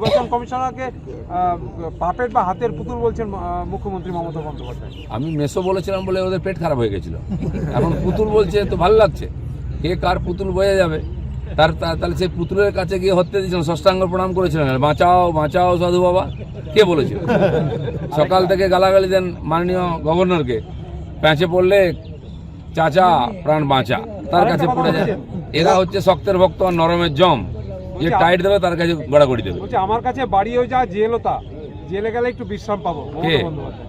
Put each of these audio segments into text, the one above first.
নির্বাচন কমিশনারকে পাপের বা হাতের পুতুল বলছেন মুখ্যমন্ত্রী মমতা বন্দ্যোপাধ্যায়। আমি মেসো বলেছিলাম বলে ওদের পেট খারাপ হয়ে গেছিল। এখন পুতুল বলছে তো ভালো লাগছে। কে কার পুতুল বোঝা যাবে? তার তাহলে সেই পুতুলের কাছে গিয়ে হত্যা দিয়েছিলেন ষষ্ঠাঙ্গ প্রণাম করেছিলেন। বাঁচাও বাঁচাও সাধু বাবা। কে বলেছিল? সকাল থেকে গালাগালি দেন মাননীয় গভর্নরকে। প্যাঁচে পড়লে চাচা প্রাণ বাঁচা। তার কাছে পড়ে যায়। এরা হচ্ছে শক্তের ভক্ত আর নরমের জম। যে টাইট দেবে তার কাছে গড়াগড়ি দেবে। বলছে আমার কাছে বাড়িও যা জেলও তা। জেলে গেলে একটু বিশ্রাম পাবো। মমতা বন্দ্যোপাধ্যায়।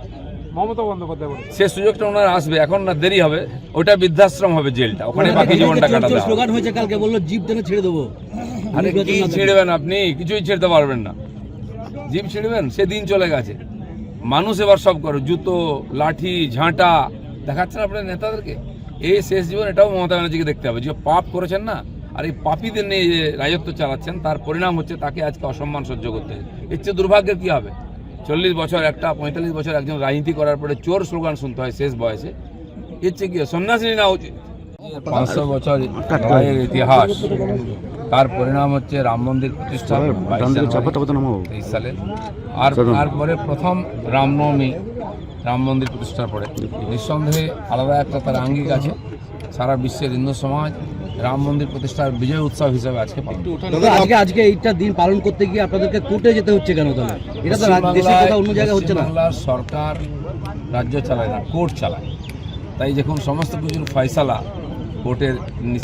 মমতা বন্দ্যোপাধ্যায় বলে সে সুযোগটা ওনার আসবে। এখন না দেরি হবে। ওটা বৃদ্ধাশ্রম হবে জেলটা। ওখানে বাকি জীবনটা কাটাতে হবে। স্লোগান হয়েছে কালকে বলল জিপ টেনে ছেড়ে দেবো। আরে কি ছিঁড়বেন আপনি? কিছুই ছিঁড়তে পারবেন না। জিপ ছিঁড়বেন? সে দিন চলে গেছে। মানুষ এবার সব করে। জুতো লাঠি ঝাঁটা। দেখাচ্ছেন আপনার নেতাদেরকে? এই শেষ জীবন এটাও মমতা ব্যানার্জিকে দেখতে হবে। যে পাপ করেছেন না আর এই পাপীদের নিয়ে যে রাজত্ব চালাচ্ছেন তার পরিণাম হচ্ছে তাকে আজকে অসম্মান সহ্য করতে এর চেয়ে দুর্ভাগ্যের কী হবে? চল্লিশ বছর একটা পঁয়তাল্লিশ বছর একজন রাজনীতি করার পরে চোর স্লোগান শুনতে হয় শেষ বয়সে। এর চেয়ে কি? সন্ন্যাসী না উচিত? পাঁচশো বছর লড়াইয়ের ইতিহাস তার পরিণাম হচ্ছে রাম মন্দির প্রতিষ্ঠা তেইশ সালে। আর তারপরে প্রথম রামনবমী রাম মন্দির প্রতিষ্ঠার পরে। নিঃসন্দেহে আলাদা একটা তার আঙ্গিক আছে। সারা বিশ্বের হিন্দু সমাজ রাম মন্দির প্রতিষ্ঠার বিজয় উৎসব হিসেবে আজকে পালন আজকে আজকে এইটা দিন পালন করতে গিয়ে আপনাদেরকে কোর্টে যেতে হচ্ছে কেন তাহলে এটা তো দেশের কথা অন্য জায়গায় হচ্ছে না। সরকার রাজ্য চালায় না কোর্ট চালায়। তাই যখন সমস্ত কিছুর ফয়সালা কোর্টের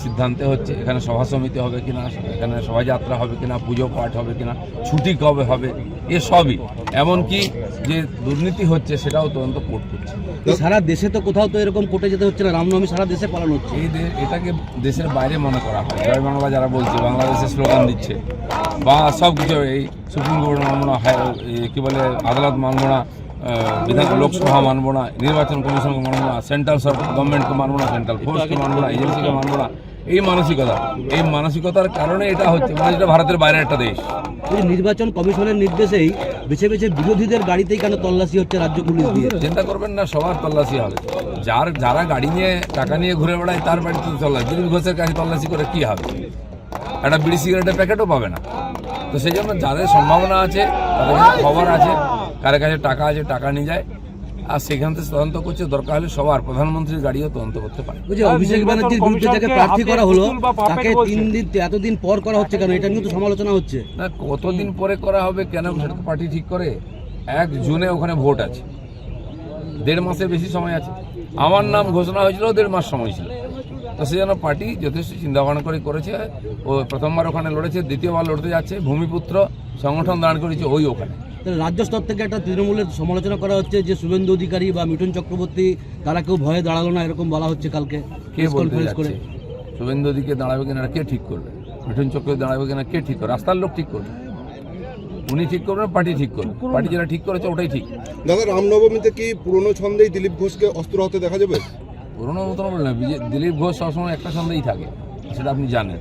সিদ্ধান্তে হচ্ছে এখানে সভা সমিতি হবে কিনা এখানে শোভাযাত্রা হবে কিনা পুজো পাঠ হবে কিনা ছুটি কবে হবে এ সবই। এমনকি যে দুর্নীতি হচ্ছে সেটাও তদন্ত কোর্ট করছে। সারা দেশে তো কোথাও তো এরকম কোর্টে যেতে হচ্ছে না রামনবমী সারা দেশে পালন হচ্ছে। এই এটাকে দেশের বাইরে মনে করা হয়। জয় বাংলা যারা বলছে বাংলাদেশে স্লোগান দিচ্ছে বা সব কিছু এই সুপ্রিম কোর্ট মানব না হাই এই বলে আদালত মানব না আহ, বিধান লোকসভা মানব না নির্বাচন কমিশনকে মানব না সেন্ট্রাল সরকার গভর্নমেন্টকে মানব না সেন্ট্রাল ফোর্সকে মানব না এজেন্সিকে মানব না এই মানসিকতা। এই মানসিকতার কারণে এটা হচ্ছে মানে এটা ভারতের বাইরে একটা দেশ। এই নির্বাচন কমিশনের নির্দেশেই বেছে বেছে বিরোধীদের গাড়িতেই কেন তল্লাশি হচ্ছে রাজ্য পুলিশ দিয়ে? চিন্তা করবেন না সবার তল্লাশি হবে। যার যারা গাড়ি নিয়ে টাকা নিয়ে ঘুরে বেড়ায় তার বাড়িতে তল্লাশি। দিলীপ ঘোষের কাছে তল্লাশি করে কি হবে? একটা বিড়ি সিগারেটের প্যাকেটও পাবে না। তো সেই জন্য যাদের সম্ভাবনা আছে তাদের খবর আছে কারের কাছে টাকা আছে টাকা নিয়ে যায়। আর সেখান থেকে তদন্ত করছে দরকার হলে সবার প্রধানমন্ত্রীর গাড়িও তদন্ত করতে পারে। অভিষেক ব্যানার্জির বিরুদ্ধে যাকে প্রার্থী করা হলো তাকে তিন দিন এতদিন পর করা হচ্ছে কেন? এটা নিয়ে তো সমালোচনা হচ্ছে। না কতদিন পরে করা হবে কেন সেটা তো পার্টি ঠিক করে? এক জুনে ওখানে ভোট আছে। দেড় মাসের বেশি সময় আছে। আমার নাম ঘোষণা হয়েছিল দেড় মাস সময় ছিল। তো সেই জন্য পার্টি যথেষ্ট চিন্তা ভাবনা করে করেছে। ও প্রথমবার ওখানে লড়েছে দ্বিতীয়বার লড়তে যাচ্ছে। ভূমিপুত্র সংগঠন দাঁড় করেছে ওই ওখানে। রাজ্য স্তর থেকে একটা তৃণমূলের সমালোচনা করা হচ্ছে যে শুভেন্দু অধিকারী বা মিঠুন চক্রবর্তী তারা কেউ ভয়ে দাঁড়াল না এরকম বলা হচ্ছে কালকে কে প্রেস বলতে কনফারেন্স করে। শুভেন্দু দিকে দাঁড়াবে কিনা কে ঠিক করবে? মিঠুন চক্র দাঁড়াবে কিনা কে ঠিক করবে? রাস্তার লোক ঠিক করবে। উনি ঠিক করবেন পার্টি ঠিক করবে। পার্টি যেটা ঠিক করেছে ওটাই ঠিক। দাদা রামনবমীতে কি পুরনো ছন্দেই দিলীপ ঘোষকে অস্ত্র হতে দেখা যাবে? পুরোনো মতন বললেন দিলীপ ঘোষ সবসময় একটা ছন্দেই থাকে সেটা আপনি জানেন।